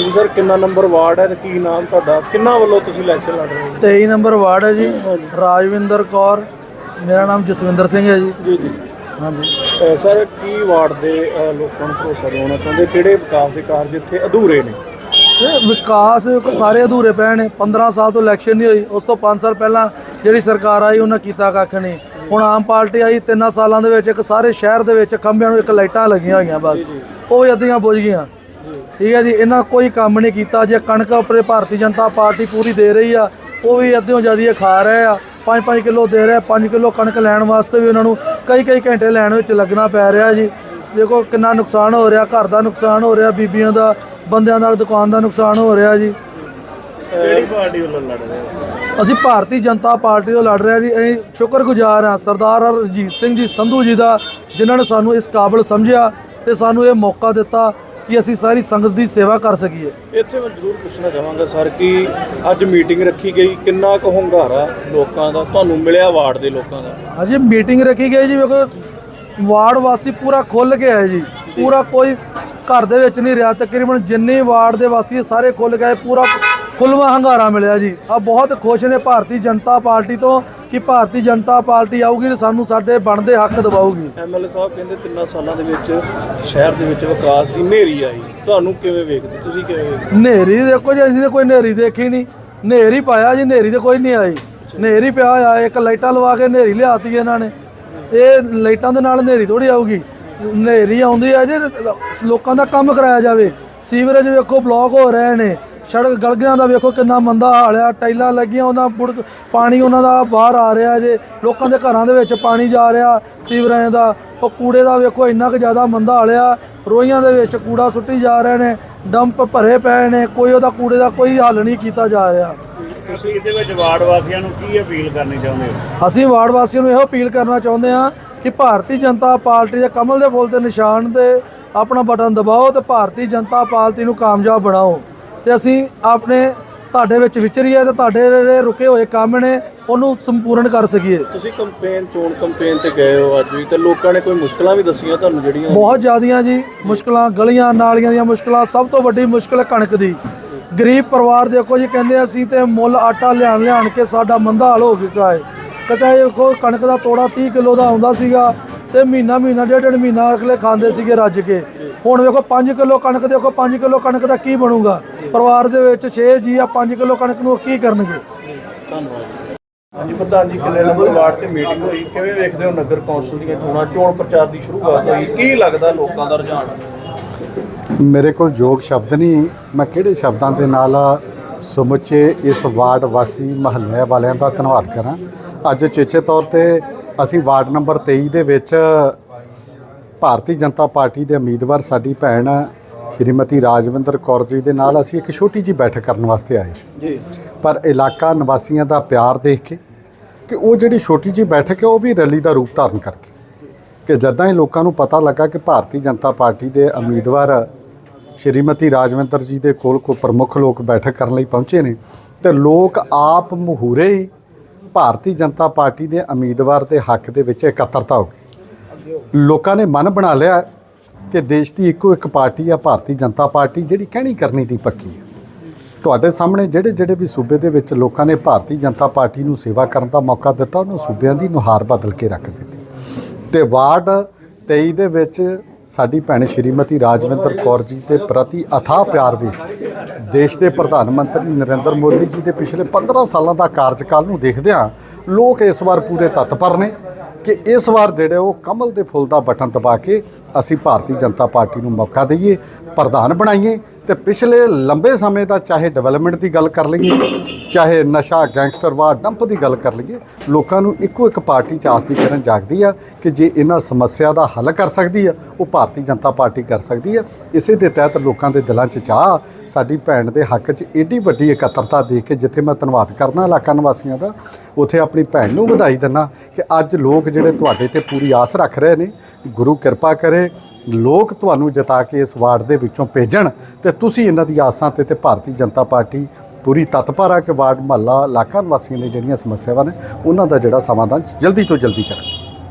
ਹਾਂਜੀ ਸਰ ਕਿੰਨਾ number ward ਹੈ ਤੇ ਕੀ ਨਾਮ ਤੁਹਾਡਾ? ਕਿੰਨਾ ਵੱਲੋਂ ਤੁਸੀਂ ਇਲੈਕਸ਼ਨ ਲੜ ਰਹੇ ਹੋ? 23 ਨੰਬਰ ਵਾਰਡ ਹੈ ਜੀ। ਰਾਜਵਿੰਦਰ ਕੌਰ ਮੇਰਾ ਨਾਮ ਜਸਵਿੰਦਰ ਸਿੰਘ ਹੈ ਜੀ। ਜੀ ਜੀ। ਹਾਂਜੀ। ਅਹ ਸਰ ਕੀ ਵਾਰਡ ਦੇ ਅਹ, ਲੋਕਾਂ ਨੂੰ ਭਰੋਸਾ ਦਿਵਾਉਣਾ ਚਾਹੁੰਦੇ? ਕਿਹੜੇ ਵਿਕਾਸ ਦੇ ਕਾਰਜ ਇੱਥੇ ਅਧੂਰੇ ਨੇ? ਇਹ ਵਿਕਾਸ ਸਾਰੇ ਅਧੂਰੇ ਪਏ ਨੇ। 15 ਸਾਲ ਤੋਂ ਇਲੈਕਸ਼ਨ ਨਹੀਂ ਹੋਈ। ਉਸ ਤੋਂ 5 ਸਾਲ ਪਹਿਲਾਂ ਜਿਹੜੀ ਸਰਕਾਰ ਆਈ ਉਹਨਾਂ ਕੀਤਾ ਕੱਖ ਨਹੀਂ। ਹੁਣ ਆਮ ਪਾਰਟੀ ਆਈ ਤਿੰਨਾਂ ਸਾਲਾਂ ਦੇ ਵਿੱਚ ਇੱਕ ਸਾਰੇ ਸ਼ਹਿਰ ਦੇ ਵਿੱਚ ਖੰਭਿਆਂ ਨੂੰ ਇੱਕ ਲਾਈਟਾਂ ਲੱਗੀਆਂ ਹੋਈਆਂ ਬਸ। ਉਹ ਵੀ ਅੱਧੀਆਂ ਬੁਝ ਗਈਆਂ। ਠੀਕ ਹੈ ਜੀ ਇਹਨਾਂ ਕੋਈ ਕੰਮ ਨਹੀਂ ਕੀਤਾ। ਜੇ ਕਣਕ ਉੱਪਰੇ ਭਾਰਤੀ ਜਨਤਾ ਪਾਰਟੀ ਪੂਰੀ ਦੇ ਰਹੀ ਆ ਉਹ ਵੀ ਅੱਧਿਓਂ ਜ਼ਿਆਦੀ ਖਾ ਰਹੇ ਆ। 5-5 ਕਿਲੋ ਦੇ ਰਹੇ 5 ਕਿਲੋ ਕਣਕ ਲੈਣ ਵਾਸਤੇ ਵੀ ਉਹਨਾਂ ਨੂੰ ਕਈ ਕਈ ਘੰਟੇ ਲੈਣ ਵਿੱਚ ਲੱਗਣਾ ਪੈ ਰਿਹਾ ਜੀ। ਦੇਖੋ ਕਿੰਨਾ ਨੁਕਸਾਨ ਹੋ ਰਿਹਾ ਘਰ ਦਾ ਨੁਕਸਾਨ ਹੋ ਰਿਹਾ ਬੀਬੀਆਂ ਦਾ ਬੰਦਿਆਂ ਦਾ ਦੁਕਾਨ ਦਾ ਨੁਕਸਾਨ ਹੋ ਰਿਹਾ ਜੀ। ਕਿਹੜੀ ਪਾਰਟੀ ਵੱਲੋਂ ਲੜ ਰਹੇ ਹੋ? ਅਸੀਂ ਭਾਰਤੀ ਜਨਤਾ ਪਾਰਟੀ ਤੋਂ ਲੜ ਰਹੇ ਹਾਂ ਜੀ। ਅਸੀਂ ਸ਼ੁਕਰਗੁਜ਼ਾਰ ਹਾਂ ਸਰਦਾਰ ਰਜੀਤ ਸਿੰਘ ਜੀ ਸੰਧੂ ਜੀ ਦਾ ਜਿਨ੍ਹਾਂ ਨੇ ਸਾਨੂੰ ਇਸ ਕਾਬਲ ਸਮਝਿਆ ਤੇ ਸਾਨੂੰ ਇਹ ਮੌਕਾ ਦਿੱਤਾ। ਕਿ ਅਸੀਂ ਸਾਰੀ ਸੰਗਤ ਦੀ ਸੇਵਾ ਕਰ ਸਕੀਏ। ਇੱਥੇ ਮੈਂ ਜ਼ਰੂਰ ਪੁੱਛਣਾ ਚਾਹਾਂਗਾ ਸਰ ਕਿ ਅੱਜ ਮੀਟਿੰਗ ਰੱਖੀ ਗਈ ਕਿੰਨਾ ਕੁ ਹੁੰਗਾਰਾ ਲੋਕਾਂ ਦਾ ਤੁਹਾਨੂੰ ਮਿਲਿਆ ਵਾਰਡ ਦੇ ਲੋਕਾਂ ਦਾ? ਅਜੇ ਮੀਟਿੰਗ ਰੱਖੀ ਗਈ ਜੀ ਵੇਖੋ ਵਾਰਡ ਵਾਸੀ ਪੂਰਾ ਖੁੱਲ ਕੇ ਆਏ ਜੀ। ਪੂਰਾ ਕੋਈ ਘਰ ਦੇ ਵਿੱਚ ਨਹੀਂ ਰਿਹਾ ਤਕਰੀਬਨ ਜਿੰਨੇ ਵਾਰਡ ਦੇ ਵਾਸੀ ਸਾਰੇ ਖੁੱਲ ਗਏ ਪੂਰਾ ਖੁੱਲਵਾ ਹੰਗਾਰਾ ਮਿਲਿਆ ਜੀ। ਆ ਬਹੁਤ ਖੁਸ਼ ਨੇ ਭਾਰਤੀ ਜਨਤਾ ਪਾਰਟੀ ਤੋਂ। ਕਿ ਭਾਰਤੀ ਜਨਤਾ ਪਾਰਟੀ ਆਊਗੀ ਤੇ ਸਾਨੂੰ ਸਾਡੇ ਬਣਦੇ ਹੱਕ ਦਿਵਾਊਗੀ। ਐਮਐਲਏ ਸਾਹਿਬ ਕਹਿੰਦੇ ਤਿੰਨਾਂ ਸਾਲਾਂ ਦੇ ਵਿੱਚ ਸ਼ਹਿਰ ਦੇ ਵਿੱਚ ਵਿਕਾਸ ਦੀ ਨੇਰੀ ਆਈ। ਤੁਹਾਨੂੰ ਕਿਵੇਂ ਵੇਖਦੇ? ਤੁਸੀਂ ਕਿਵੇਂ ਵੇਖਦੇ? ਨੇਰੀ ਦੇਖੋ ਜੀ ਅਸੀਂ ਤਾਂ ਕੋਈ ਨੇਰੀ ਦੇਖੀ ਨਹੀਂ। ਨੇਰੀ ਪਾਇਆ ਜੀ ਨੇਰੀ ਤੇ ਕੋਈ ਨਹੀਂ ਆਈ। ਨੇਰੀ ਪਿਆ ਆ ਇੱਕ ਲਾਈਟਾਂ ਲਵਾ ਕੇ ਨੇਰੀ ਲਿਆਤੀ ਇਹਨਾਂ ਨੇ। ਇਹ ਲਾਈਟਾਂ ਦੇ ਨਾਲ ਨੇਰੀ ਥੋੜੀ ਆਊਗੀ। ਨੇਰੀ ਆਉਂਦੀ ਆ ਜੀ ਲੋਕਾਂ ਦਾ ਕੰਮ ਕਰਾਇਆ ਜਾਵੇ। ਸੀਵਰੇਜ ਵੇਖੋ ਬਲੌਕ ਹੋ ਰਹੇ ਨੇ। ਸੜਕ ਗਲਗਿਆਂ ਦਾ ਵੇਖੋ ਕਿੰਨਾ ਮੰਦਾ ਹਾਲ ਆ ਟਾਈਲਾਂ ਲੱਗੀਆਂ ਉਹਨਾਂ ਬੁੜ ਪਾਣੀ ਉਹਨਾਂ ਦਾ ਬਾਹਰ ਆ ਰਿਹਾ ਜੇ ਲੋਕਾਂ ਦੇ ਘਰਾਂ ਦੇ ਵਿੱਚ ਪਾਣੀ ਜਾ ਰਿਹਾ ਸੀਵਰੇਜ ਦਾ ਉਹ ਕੂੜੇ ਦਾ ਵੇਖੋ ਇੰਨਾ ਕੁ ਜ਼ਿਆਦਾ ਮੰਦਾ ਹਾਲ ਆ ਰੋਈਆਂ ਦੇ ਵਿੱਚ ਕੂੜਾ ਸੁੱਟੀ ਜਾ ਰਹੇ ਨੇ ਡੰਪ ਭਰੇ ਪਏ ਨੇ ਕੋਈ ਉਹਦਾ ਕੂੜੇ ਦਾ ਕੋਈ ਹੱਲ ਨਹੀਂ ਕੀਤਾ ਜਾ ਰਿਹਾ। ਤੁਸੀਂ ਇਹਦੇ ਵਿੱਚ ਵਾਰਡ ਵਾਸੀਆਂ ਨੂੰ ਕੀ ਅਪੀਲ ਕਰਨੀ ਚਾਹੁੰਦੇ ਹੋ? ਅਸੀਂ ਵਾਰਡ ਵਾਸੀਆਂ ਨੂੰ ਇਹੋ ਅਪੀਲ ਕਰਨਾ ਚਾਹੁੰਦੇ ਹਾਂ ਕਿ ਭਾਰਤੀ ਜਨਤਾ ਪਾਰਟੀ ਦੇ ਕਮਲ ਦੇ ਫੁੱਲ ਦੇ ਨਿਸ਼ਾਨ ਤੇ ਆਪਣਾ ਬਟਨ ਦਬਾਓ ਤੇ ਭਾਰਤੀ ਜਨਤਾ ਪਾਰਟੀ ਨੂੰ ਕਾਮਯਾਬ ਬਣਾਓ। ਤੇ ਅਸੀਂ ਆਪਣੇ ਤੁਹਾਡੇ ਵਿੱਚ ਵਿਚਰੀਏ ਤੇ ਤੁਹਾਡੇ ਜਿਹੜੇ ਰੁਕੇ ਹੋਏ ਕੰਮ ਨੇ ਉਹਨੂੰ ਸੰਪੂਰਨ ਕਰ ਸਕੀਏ। ਤੁਸੀਂ ਕੰਪੇਨ ਚੋਣ ਕੰਪੇਨ ਤੇ ਗਏ ਹੋ ਅੱਜ ਵੀ ਤੇ ਲੋਕਾਂ ਨੇ ਕੋਈ ਮੁਸ਼ਕਲਾਂ ਵੀ ਦੱਸੀਆਂ ਤੁਹਾਨੂੰ ਜਿਹੜੀਆਂ? ਬਹੁਤ ਜ਼ਿਆਦੀਆਂ ਜੀ ਮੁਸ਼ਕਲਾਂ ਗਲੀਆਂ ਨਾਲੀਆਂ ਦੀਆਂ ਮੁਸ਼ਕਲਾਂ ਸਭ ਤੋਂ ਵੱਡੀ ਮੁਸ਼ਕਲ ਕਣਕ ਦੀ। ਗਰੀਬ ਪਰਿਵਾਰ ਦੇਖੋ ਜੀ ਕਹਿੰਦੇ ਅਸੀਂ ਤੇ ਮੁੱਲ ਆਟਾ ਲਿਆਣ ਲਿਆਣ ਕੇ ਸਾਡਾ ਮੰਦਾ ਹਾਲ ਹੋ ਚੁੱਕਾ ਹੈ। ਕਚਾ ਇਹ ਦੇਖੋ ਕਣਕ ਦਾ ਤੋੜਾ 30 ਕਿਲੋ ਦਾ ਆਉਂਦਾ ਸੀਗਾ ਤੇ ਮਹੀਨਾ ਮਹੀਨਾ ਡੇਢ ਡੇਢ ਮਹੀਨਾ ਅਗਲੇ ਖਾਂਦੇ ਸੀਗੇ ਰੱਜ ਕੇ। ਹੁਣ ਵੇਖੋ 5 ਕਿਲੋ ਕਣਕ ਦੇਖੋ 5 ਕਿਲੋ ਕਣਕ ਦਾ ਕੀ ਬਣੂਗਾ? ਪਰਿਵਾਰ ਦੇ ਵਿੱਚ 6 ਜੀ ਆ 5 ਕਿਲੋ ਕਣਕ ਨੂੰ ਕੀ ਕਰਨਗੇ? ਧੰਨਵਾਦ ਹਾਂਜੀ ਪ੍ਰਧਾਨ ਜੀ ਕਿੰਨੇ ਨੰਬਰ ਵਾਰਡ ਤੇ ਮੀਟਿੰਗ ਹੋਈ। ਕਿਵੇਂ ਵੇਖਦੇ ਹੋ ਨਗਰ ਕੌਂਸਲ ਦੀਆਂ ਚੋਣਾਂ? ਚੋਣ ਪ੍ਰਚਾਰ ਦੀ ਸ਼ੁਰੂਆਤ ਹੋਈ। ਕੀ ਲੱਗਦਾ ਲੋਕਾਂ ਦਾ ਰੁਝਾਨ? ਮੇਰੇ ਕੋਲ ਯੋਗ ਸ਼ਬਦ ਨਹੀਂ। ਮੈਂ ਕਿਹੜੇ ਸ਼ਬਦਾਂ ਦੇ ਨਾਲ ਸਮੁੱਚੇ ਇਸ ਵਾਰਡ ਵਾਸੀ ਮਹੱਲੇ ਵਾਲਿਆਂ ਦਾ ਧੰਨਵਾਦ ਕਰਾਂ? ਅੱਜ ਚੇਚੇ ਤੌਰ ਤੇ ਅਸੀਂ ਵਾਰਡ ਨੰਬਰ 23 ਦੇ ਵਿੱਚ ਭਾਰਤੀ ਜਨਤਾ ਪਾਰਟੀ ਦੇ ਉਮੀਦਵਾਰ ਸਾਡੀ ਭੈਣ ਸ਼੍ਰੀਮਤੀ ਰਾਜਵਿੰਦਰ ਕੌਰ ਜੀ ਦੇ ਨਾਲ ਅਸੀਂ ਇੱਕ ਛੋਟੀ ਜੀ ਬੈਠਕ ਕਰਨ ਵਾਸਤੇ ਆਏ ਸੀ। ਜੀ। ਪਰ ਇਲਾਕਾ ਨਿਵਾਸੀਆਂ ਦਾ ਪਿਆਰ ਦੇਖ ਕੇ ਕਿ ਉਹ ਜਿਹੜੀ ਛੋਟੀ ਜੀ ਬੈਠਕ ਹੈ ਉਹ ਵੀ ਰੈਲੀ ਦਾ ਰੂਪ ਧਾਰਨ ਕਰਕੇ। ਕਿ ਜਦਾਂ ਹੀ ਲੋਕਾਂ ਨੂੰ ਪਤਾ ਲੱਗਾ ਕਿ ਭਾਰਤੀ ਜਨਤਾ ਪਾਰਟੀ ਦੇ ਉਮੀਦਵਾਰ ਸ਼੍ਰੀਮਤੀ ਰਾਜਵਿੰਦਰ ਜੀ ਦੇ ਕੋਲ ਕੋ ਪ੍ਰਮੁੱਖ ਲੋਕ ਬੈਠਕ ਕਰਨ ਲਈ ਪਹੁੰਚੇ ਨੇ ਤੇ ਲੋਕ ਆਪ ਮਹੂਰੇ ਹੀ ਭਾਰਤੀ ਜਨਤਾ ਪਾਰਟੀ ਦੇ ਉਮੀਦਵਾਰ ਦੇ ਹੱਕ ਦੇ ਵਿੱਚ ਇਕੱਤਰਤਾ ਹੋ ਗਈ। ਲੋਕਾਂ ਨੇ ਮਨ ਬਣਾ ਲਿਆ ਕਿ ਦੇਸ਼ ਦੀ ਇੱਕੋ ਇੱਕ ਪਾਰਟੀ ਆ, ਭਾਰਤੀ ਜਨਤਾ ਪਾਰਟੀ, ਜਿਹੜੀ ਕਹਿਣੀ ਕਰਨੀ ਦੀ ਪੱਕੀ ਹੈ ਤੁਹਾਡੇ ਸਾਹਮਣੇ ਜਿਹੜੇ ਜਿਹੜੇ ਵੀ ਸੂਬੇ ਦੇ ਵਿੱਚ ਲੋਕਾਂ ਨੇ ਭਾਰਤੀ ਜਨਤਾ ਪਾਰਟੀ ਨੂੰ ਸੇਵਾ ਕਰਨ ਦਾ ਮੌਕਾ ਦਿੱਤਾ, ਉਹਨੂੰ ਸੂਬਿਆਂ ਦੀ ਨੁਹਾਰ ਬਦਲ ਕੇ ਰੱਖ ਦਿੱਤੀ। ਤੇ ਵਾਰਡ 23 ਦੇ ਵਿੱਚ ਸਾਡੀ ਭੈਣ ਸ਼੍ਰੀਮਤੀ ਰਾਜਵਿੰਦਰ ਕੌਰ ਜੀ ਦੇ ਪ੍ਰਤੀ ਅਥਾਹ ਪਿਆਰ ਵੀ ਦੇਸ਼ ਦੇ ਪ੍ਰਧਾਨ ਮੰਤਰੀ ਨਰਿੰਦਰ ਮੋਦੀ ਜੀ ਦੇ ਪਿਛਲੇ 15 ਸਾਲਾਂ ਦਾ ਕਾਰਜਕਾਲ ਨੂੰ ਦੇਖਦਿਆਂ ਲੋਕ ਇਸ ਵਾਰ ਪੂਰੇ ਤਤਪਰ ਨੇ। ਕਿ ਇਸ ਵਾਰ ਜਿਹੜੇ ਉਹ ਕਮਲ ਦੇ ਫੁੱਲ ਦਾ ਬਟਨ ਦਬਾ ਕੇ ਅਸੀਂ ਭਾਰਤੀ ਜਨਤਾ ਪਾਰਟੀ ਨੂੰ ਮੌਕਾ ਦਈਏ, ਪ੍ਰਧਾਨ ਬਣਾਈਏ ਤੇ ਪਿਛਲੇ ਲੰਬੇ ਸਮੇਂ ਦਾ ਚਾਹੇ ਡਿਵੈਲਪਮੈਂਟ ਦੀ ਗੱਲ ਕਰ ਲਈਏ, ਚਾਹੇ ਨਸ਼ਾ ਗੈਂਗਸਟਰਵਾਦ ਡੰਪ ਦੀ ਗੱਲ ਕਰ ਲਈਏ, ਲੋਕਾਂ ਨੂੰ ਇੱਕੋ ਇੱਕ ਪਾਰਟੀ ਚ ਆਸ ਦੀ ਕਰਨ ਜਾਗਦੀ ਆ ਕਿ ਜੇ ਇਹਨਾਂ ਸਮੱਸਿਆ ਦਾ ਹੱਲ ਕਰ ਸਕਦੀ ਆ, ਉਹ ਭਾਰਤੀ ਜਨਤਾ ਪਾਰਟੀ ਕਰ ਸਕਦੀ ਆ। ਇਸੇ ਦੇ ਤਹਿਤ ਲੋਕਾਂ ਦੇ ਦਿਲਾਂ 'ਚ ਚਾਹ ਸਾਡੀ ਭੈਣ ਦੇ ਹੱਕ 'ਚ ਏਡੀ ਵੱਡੀ ਇਕੱਤਰਤਾ ਦੇਖ ਕੇ ਜਿੱਥੇ ਮੈਂ ਧੰਨਵਾਦ ਕਰਨਾ ਇਲਾਕਾ ਨਿਵਾਸੀਆਂ ਦਾ, ਉੱਥੇ ਆਪਣੀ ਭੈਣ ਨੂੰ ਵਧਾਈ ਦਿੰਨਾ ਕਿ ਅੱਜ ਲੋਕ ਜਿਹੜੇ ਤੁਹਾਡੇ ਤੇ ਪੂਰੀ ਆਸ ਰੱਖ ਰਹੇ ਨੇ, ਗੁਰੂ ਕਿਰਪਾ ਕਰੇ, ਲੋਕ ਤੁਹਾਨੂੰ ਜਿਤਾ ਕੇ ਇਸ ਵਾਰਡ ਦੇ ਵਿੱਚੋਂ ਭੇਜਣ ਤੇ ਤੁਸੀਂ ਇਹਨਾਂ ਦੀ ਆਸਾਂ ਤੇ ਤੇ ਭਾਰਤੀ ਜਨਤਾ ਪਾਰਟੀ ਪੂਰੀ ਤਤਪਰ ਆ ਕਿ ਵਾਰਡ ਮਹੱਲਾ ਇਲਾਕਾ ਨਿਵਾਸੀਆਂ ਦੀ ਜਿਹੜੀਆਂ ਸਮੱਸਿਆਵਾਂ ਨੇ, ਉਹਨਾਂ ਦਾ ਜਿਹੜਾ ਸਮਾਧਾਨ ਜਲਦੀ ਤੋਂ ਜਲਦੀ ਕਰੇ